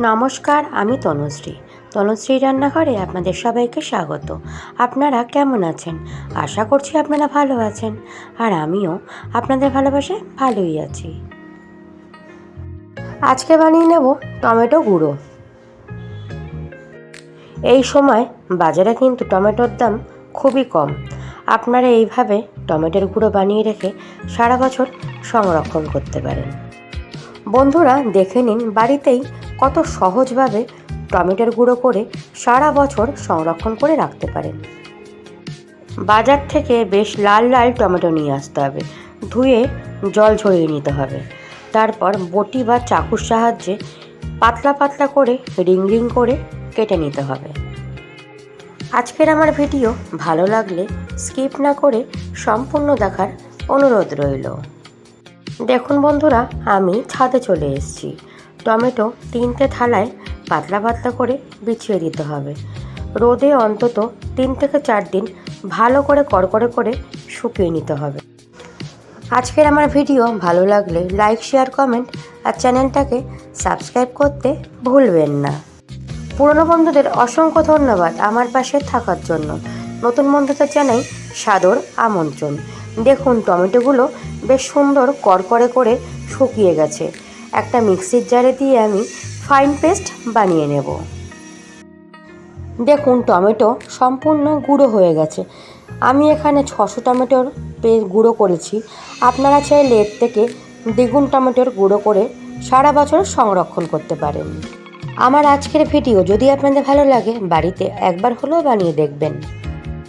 নমস্কার, আমি তনুশ্রী। তনুশ্রী রান্নাঘরে আপনাদের সবাইকে স্বাগত। আপনারা কেমন আছেন? আশা করছি আপনারা ভালো আছেন। আর আমিও আপনাদের ভালোবাসে ভালোই আছি। আজকে বানিয়ে নেব টমেটো গুঁড়ো। এই সময় বাজারে কিন্তু টমেটোর দাম খুবই কম। আপনারা এইভাবে টমেটোর গুঁড়ো বানিয়ে রেখে সারা বছর সংরক্ষণ করতে পারেন। বন্ধুরা, দেখে নিন বাড়িতেই কত সহজভাবে টমেটোর গুঁড়ো করে সারা বছর সংরক্ষণ করে রাখতে পারেন বাজার থেকে বেশ লাল লাল টমেটো নিয়ে আসতে হবে, ধুয়ে জল ঝরিয়ে নিতে হবে। তারপর বটি বা চাকুর সাহায্যে পাতলা পাতলা করে রিং রিং করে কেটে নিতে হবে। আজকের আমার ভিডিও ভালো লাগলে স্কিপ না করে সম্পূর্ণ দেখার অনুরোধ রইল। দেখুন বন্ধুরা, আমি ছাদে চলে এসেছি। টমেটো তিনটে থালায় পাতলা পাতলা করে বিছিয়ে দিতে হবে। রোদে অন্তত তিন থেকে চার দিন ভালো করে কড়কড়ে করে শুকিয়ে নিতে হবে। আজকের আমার ভিডিও ভালো লাগলে লাইক, শেয়ার, কমেন্ট আর চ্যানেলটাকে সাবস্ক্রাইব করতে ভুলবেন না। পুরনো বন্ধুদের অসংখ্য ধন্যবাদ আমার পাশে থাকার জন্য। নতুন বন্ধুদের জানাই সাদর আমন্ত্রণ। দেখুন, টমেটোগুলো বেশ সুন্দর কড়কড়ে করে শুকিয়ে গেছে। একটা মিক্সির জারে দিয়ে আমি ফাইন পেস্ট বানিয়ে নেব। দেখুন, টমেটো সম্পূর্ণ গুঁড়ো হয়ে গেছে। আমি এখানে ছশো টমেটোর পে- গুঁড়ো করেছি। আপনারা চাইলে এর থেকে দ্বিগুণ টমেটোর গুঁড়ো করে সারা বছর সংরক্ষণ করতে পারেন। আমার আজকের ভিডিও যদি আপনাদের ভালো লাগে, বাড়িতে একবার হলেও বানিয়ে দেখবেন।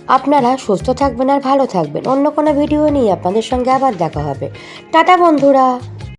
আপনারা সুস্থ থাকবেন আর ভালো থাকবেন। অন্য কোনো ভিডিও নিয়ে আপনাদের সঙ্গে আবার দেখা হবে। টাটা বন্ধুরা।